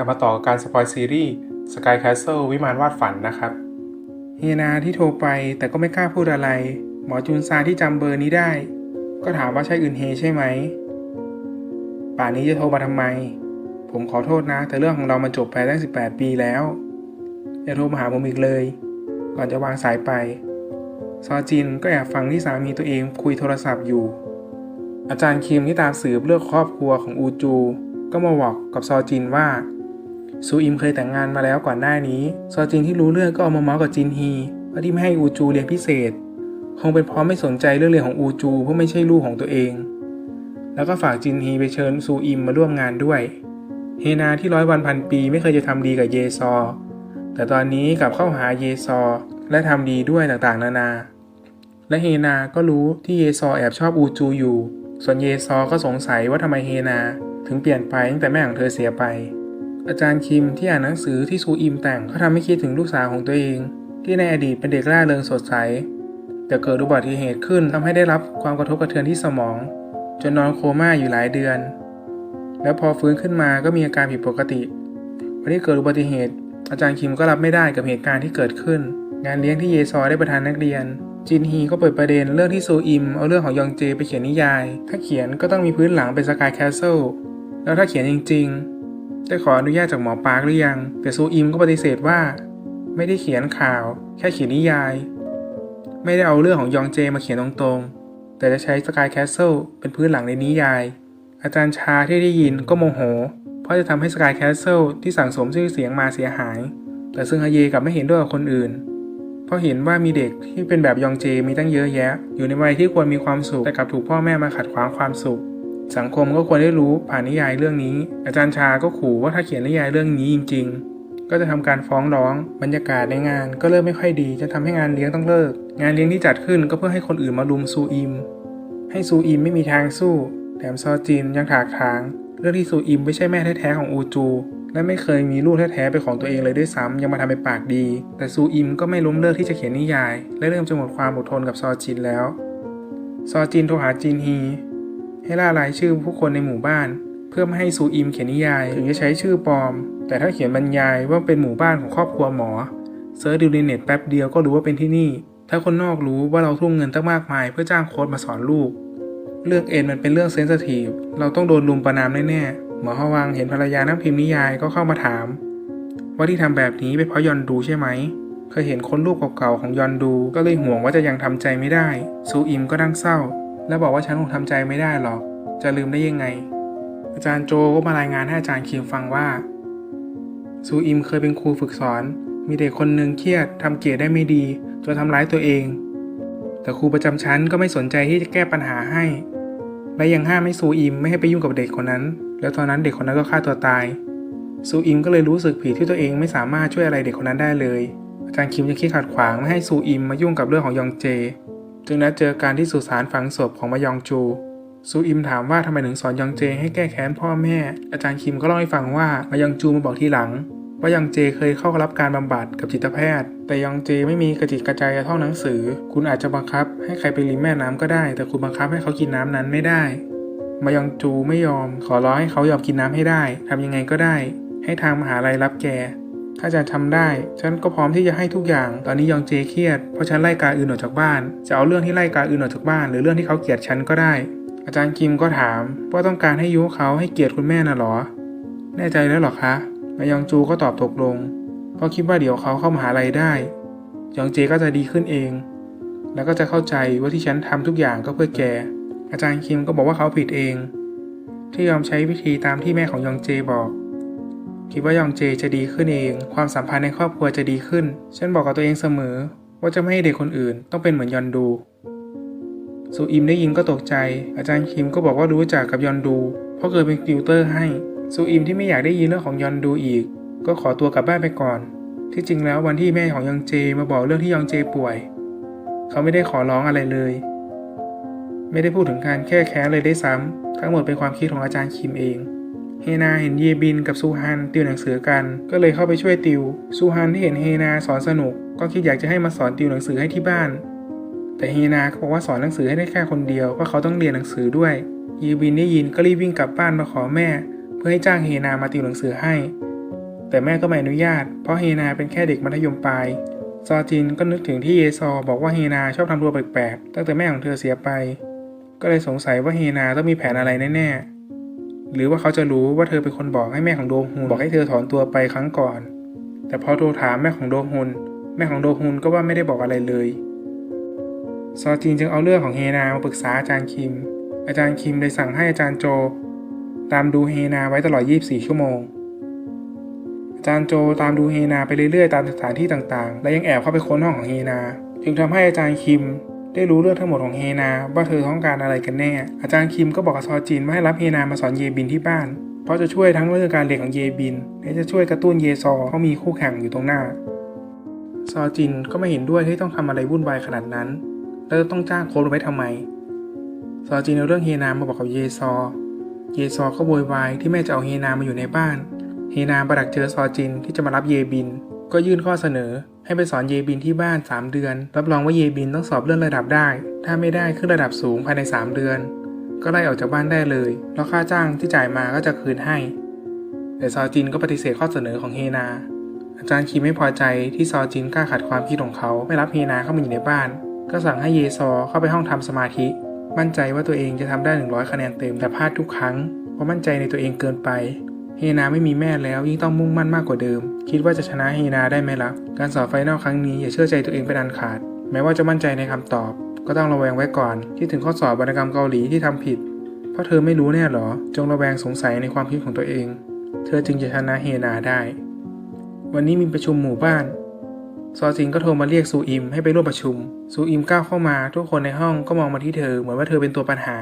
ลับมาต่อการสปอยซีรีส์ Sky Castle วิมานวาดฝันนะครับ เฮนาที่โทรไปแต่ก็ไม่กล้าพูดอะไร หมอจุนซาที่จำเบอร์นี้ได้ ก็ถามว่าใช่อึนเฮใช่ไหม ป่านนี้จะโทรมาทำไม ผมขอโทษนะ แต่เรื่องของเรามันจบไปตั้ง 18 ปีแล้ว อย่าโทรมาหาผมอีกเลย ก่อนจะวางสายไป ซอจินก็แอบฟังที่สามีตัวเองคุยโทรศัพท์อยู่ อาจารย์คิมที่ตามสืบเรื่องครอบครัวของอูจู ก็มาบอกกับซอจินว่า ซูอิมเคยแต่งงานมาแล้วก่อนหน้านี้ซอจินที่รู้เรื่องก็เอามาเมาส์กับจินฮีว่าที่ไม่ให้อูจูเรียนพิเศษ คงเป็นเพราะไม่สนใจเรื่องเรียนของอูจูเพราะไม่ใช่ลูกของตัวเอง แล้วก็ฝากจินฮีไปเชิญซูอิมมาร่วมงานด้วย เฮนาที่ร้อยวันพันปีไม่เคยจะทำดีกับเยซอ แต่ตอนนี้กลับเข้าหาเยซอ และทำดีด้วยต่างๆ นานา และเฮนาก็รู้ที่เยซอแอบชอบอูจูอยู่ ส่วนเยซอก็สงสัยว่าทำไมเฮนา ถึงเปลี่ยนไปตั้งแต่แม่ของเธอเสียไป อาจารย์คิมที่อ่านหนังสือที่ซูอิมแต่งก็ทำให้คิดถึงลูกสาวของตัวเอง ที่ในอดีตเป็นเด็กร่าเริงสดใส แต่เกิดอุบัติเหตุขึ้นทำให้ได้รับความกระทบกระเทือนที่สมอง จนนอนโคม่าอยู่หลายเดือน แล้วพอฟื้นขึ้นมาก็มีอาการผิดปกติวันที่เกิดอุบัติเหตุ อาจารย์คิมก็รับไม่ได้กับเหตุการณ์ที่เกิดขึ้น งานเลี้ยงที่เยซอได้ประทานนักเรียน จินฮีก็เปิดประเด็นเรื่องที่ซูอิมเอาเรื่องของยองเจไปเขียนนิยาย ถ้าเขียนก็ต้องมีพื้นหลังเป็นสกายแคสเซิลแล้วถ้าเขียนจริงๆ ได้ขออนุญาตจากหมอปาร์คหรือยัง แต่ซูอิมก็ปฏิเสธว่า ไม่ได้เขียนข่าว แค่เขียนนิยาย ไม่ได้เอาเรื่องของยองเจมาเขียนตรงๆ แต่จะใช้สกายแคสเซิลเป็นพื้นหลังในนิยาย อาจารย์ชาที่ได้ยินก็โมโห เพราะจะทำให้สกายแคสเซิลที่สั่งสมชื่อเสียงมาเสียหาย แต่ซึ่งฮาเยกลับไม่เห็นด้วยกับคนอื่น เพราะเห็นว่ามีเด็กที่เป็นแบบยองเจมีตั้งเยอะแยะ อยู่ในวัยที่ควรมีความสุขแต่กลับถูกพ่อแม่มาขัดขวางความสุข สังคมก็ควรได้รู้ผ่านนิยายเรื่องนี้ อาจารย์ชาก็ขู่ว่าถ้าเขียนนิยายเรื่องนี้จริง ๆ ก็จะทำการฟ้องร้อง บรรยากาศในงานก็เริ่มไม่ค่อยดี จะทำให้งานเลี้ยงต้องเลิก งานเลี้ยงที่จัดขึ้นก็เพื่อให้คนอื่นมาลุมซูอิม ให้ซูอิมไม่มีทางสู้ แถมซอจินยังถากถาง เรื่องที่ซูอิมไม่ใช่แม่แท้ๆของอูจู และไม่เคยมีลูกแท้ๆเป็นของตัวเองเลยด้วยซ้ำยังมาทำเป็นปากดี แต่ซูอิมก็ไม่ล้มเลิกที่จะเขียนนิยาย และเริ่มจะหมดความอดทนกับซอจินแล้ว ซอจินโทรหาจินฮี ให้ล่ารายชื่อผู้คนในหมู่บ้าน เพื่อไม่ให้ซูอิมเขียนนิยาย ถึงจะใช้ชื่อปลอม แต่ถ้าเขียนบรรยายว่าเป็นหมู่บ้านของครอบครัวหมอเซิร์ชดูในเน็ตแป๊บเดียวก็รู้ว่าเป็นที่นี่ ถ้าคนนอกรู้ว่าเราทุ่มเงินตั้งมากมาย เพื่อจ้างโค้ดมาสอนลูก เรื่องเอ็นมันเป็นเรื่องเซนซิทีฟ เราต้องโดนลุมประนามแน่ๆ หมอฮวังเห็นภรรยานั่งพิมพ์นิยายก็เข้ามาถาม ว่าที่ทำแบบนี้เป็นเพราะยอนดูใช่ไหม เคยเห็นคนรูปเก่าๆของยอนดูก็เลยห่วงว่าจะยังทำใจไม่ได้ ซูอิมก็นั่งเศร้า และบอกว่าฉันคงทำใจไม่ได้หรอก จะลืมได้ยังไง อาจารย์โจก็มารายงานให้อาจารย์คิมฟังว่า ซูอิมเคยเป็นครูฝึกสอน มีเด็กคนหนึ่งเครียดทำเกรดได้ไม่ดีจนทำร้ายตัวเอง แต่ครูประจำชั้นก็ไม่สนใจที่จะแก้ปัญหาให้ และยังห้ามให้ซูอิมไม่ให้ไปยุ่งกับเด็กคนนั้น แล้วตอนนั้นเด็กคนนั้นก็ฆ่าตัวตาย ซูอิมก็เลยรู้สึกผิดที่ตัวเองไม่สามารถช่วยอะไรเด็กคนนั้นได้เลย อาจารย์คิมยังคิดขัดขวางไม่ให้ซูอิมมายุ่งกับเรื่องของยองเจ จึงนัดเจอการที่สุสานฝังศพของมายองจูซูอิมถามว่าทำไมถึงสอนยองเจให้แก้แค้นพ่อแม่ อาจารย์คิมก็เล่าให้ฟังว่ามายองจูมาบอกทีหลัง ว่ายองเจเคยเข้ารับการบำบัดกับจิตแพทย์ แต่ยองเจไม่มีกระจิตกระใจจะท่องหนังสือ คุณอาจจะบังคับ ให้ใครไปริมแม่น้ำก็ได้ แต่คุณบังคับให้เขากินน้ำนั้นไม่ได้ มายองจูไม่ยอม ขอร้องให้เขายอมกินน้ำให้ได้ทำยังไงก็ได้ ให้ทางมหาลัยรับแก ถ้าจะทำได้ ฉันก็พร้อมที่จะให้ทุกอย่าง ตอนนี้ยองเจเครียด เพราะฉันไล่กาอื่นออกจากบ้าน จะเอาเรื่องที่ไล่กาอื่นออกจากบ้าน หรือเรื่องที่เขาเกลียดฉันก็ได้ อาจารย์คิมก็ถาม ว่าต้องการให้ยุเขาให้เกลียรติคุณแม่น่ะหรอ แน่ใจแล้วหรอคะมายองจูก็ตอบตกลง เพราะคิดว่าเดี๋ยวเขาเข้ามาหาลัยได้ ยองเจก็จะดีขึ้นเอง แล้วก็จะเข้าใจว่าที่ฉันทำทุกอย่างก็เพื่อแก อาจารย์คิมก็บอกว่าเขาผิดเอง ที่ยอมใช้วิธีตามที่แม่ของยองเจบอก คิดว่ายองเจจะดีขึ้นเอง ความสัมพันธ์ในครอบครัวจะดีขึ้น ฉันบอกกับตัวเองเสมอ ว่าจะไม่ให้เด็กคนอื่นต้องเป็นเหมือนยอนดูซูอิมได้ยินก็ตกใจ อาจารย์คิมก็บอกว่ารู้จักกับยอนดู เพราะเคยเป็นติวเตอร์ให้ซูอิมที่ไม่อยากได้ยินเรื่องของยอนดูอีก ก็ขอตัวกลับบ้านไปก่อน ที่จริงแล้ววันที่แม่ของยองเจมาบอกเรื่องที่ยองเจป่วย เขาไม่ได้ขอร้องอะไรเลย ไม่ได้พูดถึงการแค่แค้นเลยได้ซ้ำทั้งหมดเป็นความคิดของอาจารย์คิมเอง เฮนาเห็นเยบินกับซูฮันติวหนังสือกัน ก็เลยเข้าไปช่วยติว ซูฮันที่เห็นเฮนาสอนสนุก ก็คิดอยากจะให้มาสอนติวหนังสือให้ที่บ้าน แต่เฮนาก็บอกว่าสอนหนังสือให้ได้แค่คนเดียวเพราะเขาต้องเรียนหนังสือด้วย เยบินได้ยินก็รีบวิ่งกลับบ้านมาขอแม่ เพื่อให้จ้างเฮนามาติวหนังสือให้ แต่แม่ก็ไม่อนุญาต เพราะเฮนาเป็นแค่เด็กมัธยมปลาย ซอจินก็นึกถึงที่เยซอบอกว่าเฮนาชอบทำตัวแปลกๆตั้งแต่แม่ของเธอเสียไป ก็เลยสงสัยว่าเฮนาต้องมีแผนอะไรแน่ๆ หรือว่าเขาจะรู้ว่าเธอเป็นคนบอกให้แม่ของโดฮุนบอกให้เธอถอนตัวไปครั้งก่อน แต่พอโทรถามแม่ของโดฮุนแม่ของโดฮุนก็ว่าไม่ได้บอกอะไรเลย ซอจินจึงเอาเรื่องของเฮนามาปรึกษาอาจารย์คิม อาจารย์คิมเลยสั่งให้อาจารย์โจ ตามดูเฮนาไว้ตลอด 24 ชั่วโมง อาจารย์โจตามดูเฮนาไปเรื่อยๆตามสถานที่ต่างๆ และยังแอบเข้าไปค้นห้องของเฮนา จึงทำให้อาจารย์คิม ได้รู้เรื่องทั้งหมดของเฮนาว่าเธอต้องการอะไรกันแน่ อาจารย์คิมก็บอกกับซอจินว่าให้รับเฮนามาสอนเยบินที่บ้าน เพราะจะช่วยทั้งเรื่องการเรียนของเยบิน และจะช่วยกระตุ้นเยซอเพราะมีคู่แข่งอยู่ตรงหน้า ซอจินก็ไม่เห็นด้วยที่ต้องทำอะไรวุ่นวายขนาดนั้น แล้วจะต้องจ้างโค้ชไว้ทำไม ซอจินเอาเรื่องเฮนามาบอกกับเยซอ เยซอก็โวยวายที่แม่จะเอาเฮนามาอยู่ในบ้าน เฮนาประดักเจอซอจินที่จะมารับเยบิน ก็ยื่นข้อเสนอ ให้ไปสอนเยบินที่บ้าน 3 เดือน รับรองว่าเยบินต้องสอบเลื่อนระดับได้ ถ้าไม่ได้ขึ้นระดับสูงภายใน 3 เดือน ก็ไล่ออกจากบ้านได้เลย แล้วค่าจ้างที่จ่ายมาก็จะคืนให้ แต่ซอจินก็ปฏิเสธข้อเสนอของเฮนา อาจารย์คีไม่พอใจที่ซอจินกล้าขัดความคิดของเขาไม่รับเฮนาเข้ามาอยู่ในบ้าน ก็สั่งให้เยซอเข้าไปห้องทำสมาธิ มั่นใจว่าตัวเองจะทำได้ 100 คะแนนเต็มแต่พลาดทุกครั้งเพราะมั่นใจในตัวเองเกินไป เฮนาไม่มีแม่แล้วยิ่งต้องมุ่งมั่นมากกว่าเดิม คิดว่าจะชนะเฮนาได้ไหมล่ะ การสอบไฟนอลครั้งนี้อย่าเชื่อใจตัวเองเป็นอันขาด แม้ว่าจะมั่นใจในคำตอบ ก็ต้องระแวงไว้ก่อน ที่ถึงข้อสอบวรรณกรรมเกาหลีที่ทำผิด เพราะเธอไม่รู้แน่หรอ จงระแวงสงสัยในความคิดของตัวเอง เธอจึงจะชนะเฮนาได้ วันนี้มีประชุมหมู่บ้าน ซอจินก็โทรมาเรียกซูอิมให้ไปร่วมประชุม ซูอิมก้าวเข้ามา ทุกคนในห้องก็มองมาที่เธอเหมือนว่าเธอเป็นตัวปัญหา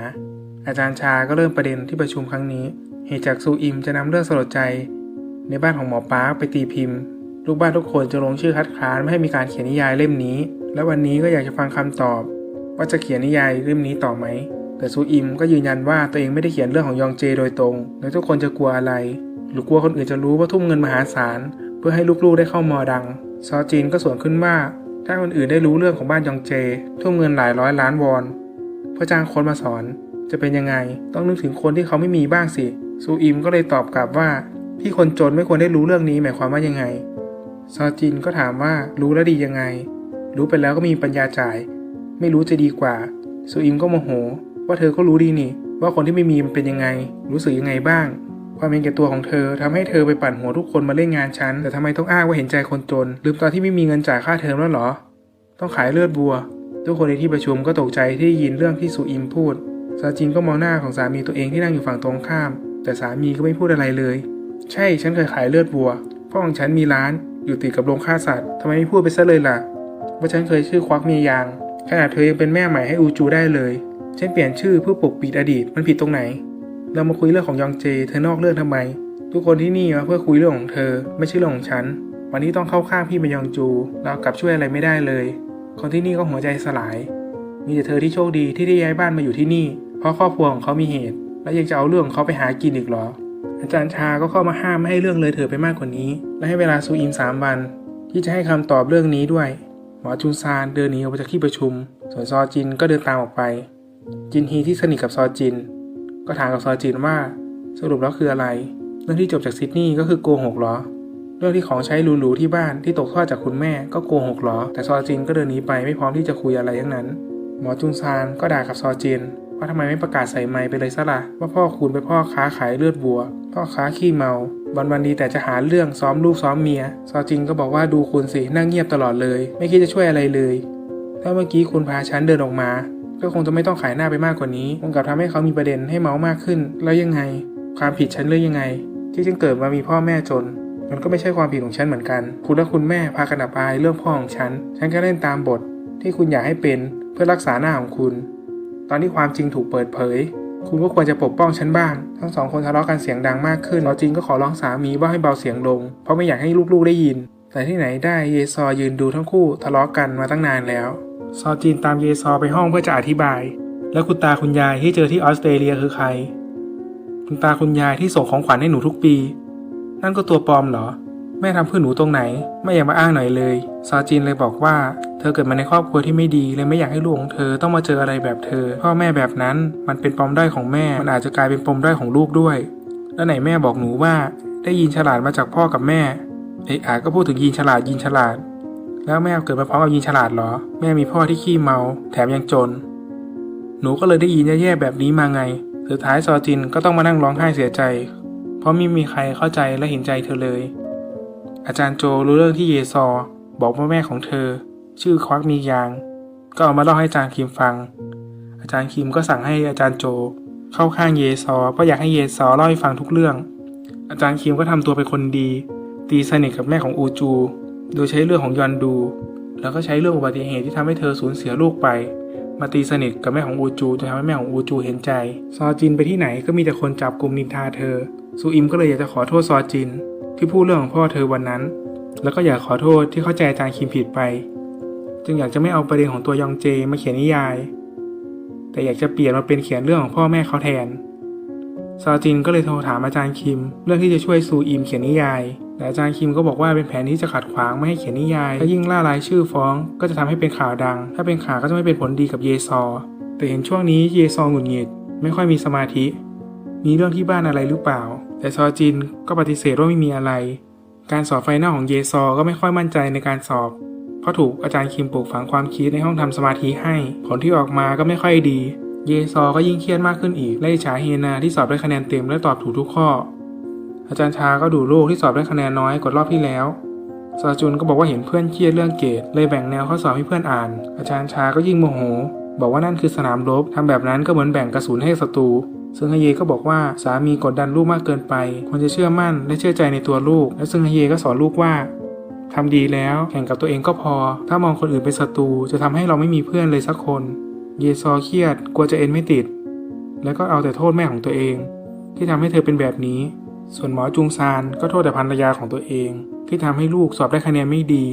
อาจารย์ชาก็เริ่มประเด็นที่ประชุมครั้งนี้ เหตุจากซูอิมจะนำเรื่องสลดใจ ในบ้านของหมอปาร์คไปตีพิมพ์ ลูกบ้านทุกคนจะลงชื่อคัดค้านไม่ให้มีการเขียนนิยายเล่มนี้ และวันนี้ก็อยากจะฟังคำตอบ ว่าจะเขียนนิยายเล่มนี้ต่อไหม แต่ซูอิมก็ยืนยันว่าตัวเองไม่ได้เขียนเรื่องของยองเจโดยตรงและทุกคนจะกลัวอะไร หรือกลัวคนอื่นจะรู้ว่าทุ่มเงินมหาศาลเพื่อให้ลูกๆได้เข้ามอดัง ซอจีนก็สวนขึ้นว่าถ้าคนอื่นได้รู้เรื่องของบ้านยองเจ ทุ่มเงินหลายร้อยล้านวอนเพื่อจ้างคนมาสอนจะเป็นยังไง ต้องนึกถึงคนที่เขาไม่มีบ้างสิ ซูอิมก็เลยตอบกลับว่า พี่คนจนไม่ควรได้รู้เรื่องนี้หมายความว่ายังไง ซอจินก็ถามว่ารู้แล้วดียังไง รู้ไปแล้วก็มีปัญญาจ่าย ไม่รู้จะดีกว่า ซูอิมก็โมโห ว่าเธอก็รู้ดีนี่ ว่าคนที่ไม่มีมันเป็นยังไง รู้สึกยังไงบ้าง ความเห็นแก่ตัวของเธอทำให้เธอไปปั่นหัวทุกคนมาเล่นงานฉัน แต่ทำไมต้องอ้างว่าเห็นใจคนจน ลืมตอนที่ไม่มีเงินจ่ายค่าเทอมแล้วเหรอ ต้องขายเลือดบัว ทุกคนในที่ประชุมก็ตกใจที่ได้ยินเรื่องที่ซูอิมพูดซาจินก็มองหน้าของสามีตัวเองที่นั่งอยู่ฝั่งตรงข้าม แต่สามีก็ไม่พูดอะไรเลย ใช่ฉันเคยขายเลือดวัวพ่อของฉันมีร้านอยู่ติดกับโรงฆ่าสัตว์ทำไมไม่พูดไปซะเลยล่ะว่าฉันเคยชื่อควักเมียยางขนาดเธอยังเป็นแม่ใหม่ให้อูจูได้เลยฉันเปลี่ยนชื่อเพื่อปกปิดอดีตมันผิดตรงไหน เรามาคุยเรื่องของยองเจ เธอนอกเรื่องทำไม ทุกคนที่นี่มาเพื่อคุยเรื่องของเธอ ไม่ใช่เรื่องของฉัน วันนี้ต้องเข้าข้างพี่มายองจู เรากลับช่วยอะไรไม่ได้เลย คนที่นี่ก็หัวใจสลาย มีแต่เธอที่โชคดีที่ได้ย้ายบ้านมาอยู่ที่นี่ เพราะครอบครัวของเขามีเหตุ และยังจะเอาเรื่องของเขาไปหากินอีกเหรอ อาจารย์ชาก็เข้ามาห้ามไม่ให้เรื่องเลยเถิดไปมากกว่านี้ และให้เวลาซูอิมสามวัน ที่จะให้คำตอบเรื่องนี้ด้วย หมอจุนซานเดินหนีออกไปจากที่ประชุม ส่วนซอจินก็เดินตามออกไป จินฮีที่สนิทกับซอจิน ก็ถามกับซอจินว่า สรุปแล้วคืออะไร เรื่องที่จบจากซิดนีย์ก็คือโกหกเหรอ เรื่องที่ของใช้หรูๆที่บ้านที่ตกทอดจากคุณแม่ก็โกหกเหรอ แต่ซอจินก็เดินหนีไปไม่พร้อมที่จะคุยอะไรทั้งนั้น หมอจุนซานก็ด่ากับซอจิน ว่าทำไมไม่ประกาศใส่ไมค์ไปเลยซะละ่ะว่าพ่อคุณเป็นพ่อค้าขายเลือดวัว พ่อค้าขี้เมา วันวันดีแต่จะหาเรื่องซ้อมลูกซ้อมเมีย ซอจินก็บอกว่าดูคุณสินั่งเงียบตลอดเลย ไม่คิดจะช่วยอะไรเลย ถ้าเมื่อกี้คุณพาฉันเดินออกมา ก็คงจะไม่ต้องขายหน้าไปมากกว่านี้คงกลับทำให้เขามีประเด็นให้เมามากขึ้น แล้วยังไง ความผิดฉันเรื่องยังไง ที่ฉันเกิดมามีพ่อแม่จนมันก็ไม่ใช่ความผิดของฉันเหมือนกัน คุณและคุณแม่พากันอับอายเรื่องพ่อของฉัน ฉันก็เล่นตามบท ที่คุณอยากให้เป็นเพื่อรักษาหน้าของคุณ ตอนที่ความจริงถูกเปิดเผย คุณก็ควรจะปกป้องฉันบ้าง ทั้งสองคนทะเลาะกันเสียงดังมากขึ้นซอจินก็ขอร้องสามีว่าให้เบาเสียงลง เพราะไม่อยากให้ลูกๆได้ยิน แต่ที่ไหนได้เยซอยืนดูทั้งคู่ทะเลาะกันมาตั้งนานแล้ว ซอจีนตามเยซอไปห้องเพื่อจะอธิบาย แล้วคุณตาคุณยายที่เจอที่ออสเตรเลียคือใคร คุณตาคุณยายที่ส่งของขวัญให้หนูทุกปี นั่นก็ตัวปลอมเหรอ แม่ทำเพื่อหนูตรงไหน ไม่อยากมาอ้างหน่อยเลย ซอจีนเลยบอกว่า เธอเกิดมาในครอบครัวที่ไม่ดีเลยไม่อยากให้ลูกของเธอต้องมาเจออะไรแบบเธอ พ่อแม่แบบนั้นมันเป็นปมด้อยของแม่ มันอาจจะกลายเป็นปมด้อยของลูกด้วย แล้วไหนแม่บอกหนูว่า ได้ยินฉลาดมาจากพ่อกับแม่เอกอาก็พูดถึงยีนฉลาดยีนฉลาด แล้วแม่เกิดมาพร้อมกับยีนฉลาดเหรอ แม่มีพ่อที่ขี้เมา แถมยังจน หนูก็เลยได้ยินแย่ๆแบบนี้มาไง สุดท้ายซอจินก็ต้องมานั่งร้องไห้เสียใจ เพราะไม่มีใครเข้าใจและเห็นใจเธอเลย อาจารย์โจรู้เรื่องที่เยซอ บอกว่าแม่ของเธอ ชื่อควักมียาง ก็เอามาเล่าให้อาจารย์คิมฟัง อาจารย์คิมก็สั่งให้อาจารย์โจ เข้าข้างเยซอเพราะอยากให้เยซอเล่าให้ฟังทุกเรื่อง อาจารย์คิมก็ทำตัวเป็นคนดี ตีสนิทกับแม่ของอูจู โดยใช้เรื่องของยอนดู แล้วก็ใช้เรื่องอุบัติเหตุที่ทำให้เธอสูญเสียลูกไป มาตีสนิทกับแม่ของอูจูจนทำให้แม่ของอูจูเห็นใจ ซอจินไปที่ไหนก็มีแต่คนจับกลุ่มนินทาเธอ ซูอิมก็เลยอยากจะขอโทษซอจิน ที่พูดเรื่องของพ่อเธอวันนั้นแล้วก็อยากขอโทษที่เข้าใจอาจารย์คิมผิดไป จึงอยากจะไม่เอาประเด็นของตัวยองเจมาเขียนนิยาย แต่อยากจะเปลี่ยนมาเป็นเขียนเรื่องของพ่อแม่เขาแทนซอจินก็เลยโทรถามอาจารย์คิม เรื่องที่จะช่วยซูอิมเขียนนิยาย แต่อาจารย์คิมก็บอกว่าเป็นแผนที่จะขัดขวางไม่ให้เขียนนิยายถ้ายิ่งล่ารายชื่อฟ้อง ก็จะทำให้เป็นข่าวดัง ถ้าเป็นข่าวก็จะไม่เป็นผลดีกับเยซอ แต่เห็นช่วงนี้เยซอหงุดหงิดไม่ค่อยมีสมาธิ มีเรื่องที่บ้านอะไรหรือเปล่า แต่ซอจินก็ปฏิเสธว่าไม่มีอะไร การสอบไฟนอลของเยซอก็ไม่ค่อยมั่นใจในการสอบ เพราะถูกอาจารย์คิมปลูกฝังความคิดในห้องทำสมาธิให้ ผลที่ออกมาก็ไม่ค่อยดี เยซอก็ยิ่งเครียดมากขึ้นอีก และอิจฉาเฮนาที่สอบได้คะแนนเต็มและตอบถูกทุกข้อ อาจารย์ชาก็ดูลูกที่สอบได้คะแนนน้อยกว่ารอบที่แล้วซาจุนก็บอกว่าเห็นเพื่อนเครียดเรื่องเกรดเลยแบ่งแนวข้อสอบให้เพื่อนอ่าน อาจารย์ชาก็ยิ่งโมโห บอกว่านั่นคือสนามรบทำแบบนั้นก็เหมือนแบ่งกระสุนให้ศัตรูซึ่งฮเยก็บอกว่าสามีกดดันลูกมากเกินไปควรจะเชื่อมั่นและเชื่อใจในตัวลูก และซึ่งฮเยก็สอนลูกว่า ทำดีแล้วแข่งกับตัวเองก็พอ ถ้ามองคนอื่นเป็นศัตรูจะทำให้เราไม่มีเพื่อนเลยสักคน เยซอเครียดกลัวจะเอ็นไม่ติด แล้วก็เอาแต่โทษแม่ของตัวเอง ที่ทำให้เธอเป็นแบบนี้ ส่วนหมอจุงซานก็โทษแต่ภรรยาของตัวเอง ที่ทำให้ลูกสอบได้คะแนนไม่ดี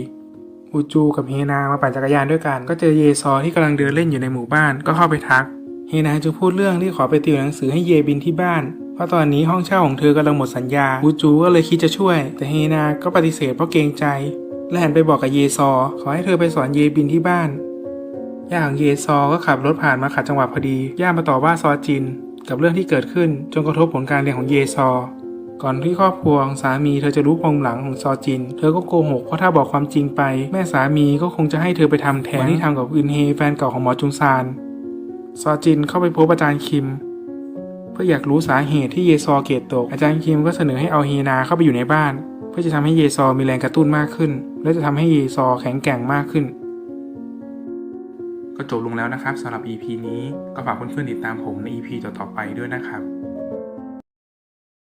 อูจูกับเฮนามาปั่นจักรยานด้วยกัน ก็เจอเยซอที่กำลังเดินเล่นอยู่ในหมู่บ้านก็เข้าไปทัก เฮนาจึงพูดเรื่องที่ขอไปติวหนังสือให้เยบินที่บ้าน เพราะตอนนี้ห้องเช่าของเธอกำลังหมดสัญญาอูจูก็เลยคิดจะช่วย แต่เฮนาก็ปฏิเสธเพราะเกรงใจ และหันไปบอกกับเยซอ ขอให้เธอไปสอนเยบินที่บ้านย่าของเยซอก็ขับรถผ่านมาขัดจังหวะพอดีย่ามาต่อว่าซอจิน กับเรื่องที่เกิดขึ้นจนกระทบผลการเรียนของเยซอ ก่อนที่ครอบครัวของสามีเธอจะรู้ปมหลังของซอจิน เธอก็โกหกเพราะถ้าบอกความจริงไป แม่สามีก็คงจะให้เธอไปทำแทนที่ทำกับอึนเฮแฟนเก่าของหมอจุงซานซอจินเข้าไปพบอาจารย์คิม เพื่ออยากรู้สาเหตุที่เยซอเกตตกอาจารย์คิมก็เสนอให้เอาเฮนาเข้าไปอยู่ในบ้าน เพื่อจะทำให้เยซอมีแรงกระตุ้นมากขึ้น และจะทำให้เยซอแข็งแกร่งมากขึ้น ก็จบลงแล้วนะครับสำหรับ EP นี้ก็ฝากเพื่อนๆติดตามผมใน EP ต่อๆไปด้วยนะครับ